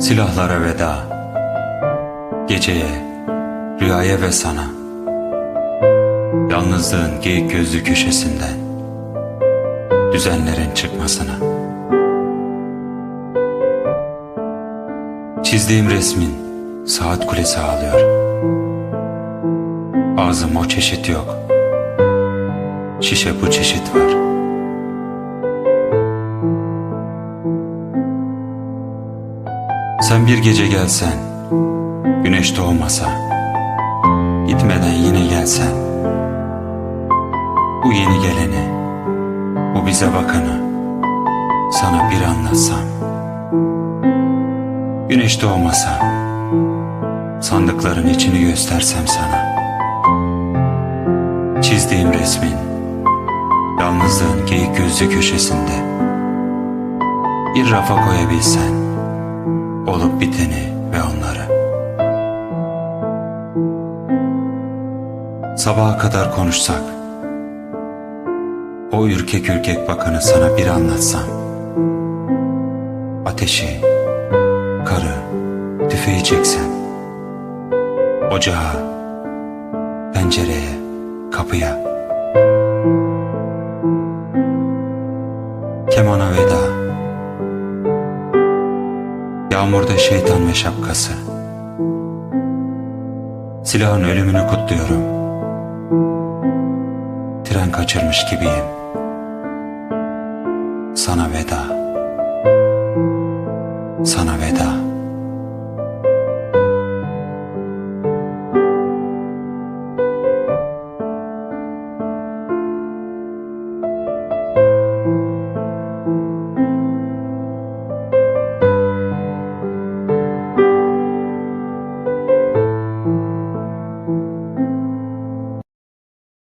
Silahlara veda. Geceye, rüyaya ve sana. Yalnızlığın geyik gözlü köşesinden Düzenlerin çıkmasına. Çizdiğim resmin saat kulesi ağlıyor. Ağzım o çeşit yok. Şişe bu çeşit var Sen bir gece gelsen Güneş doğmasa Gitmeden yine gelsen. Bu yeni geleni Bu bize bakanı Sana bir anlatsam. Güneş doğmasa Sandıkların içini göstersem sana. Çizdiğim resmin Yalnızlığın geyik gözlü köşesinde Bir rafa koyabilsen Olup biteni ve onları. Sabaha kadar konuşsak O ürkek ürkek bakanı sana bir anlatsam Ateşi, karı, tüfeği çeksem Ocağa, pencereye, kapıya. Kemana veda Yağmurda şeytan ve şapkası. Silahın ölümünü kutluyorum. Tren kaçırmış gibiyim. Sana veda. Sana veda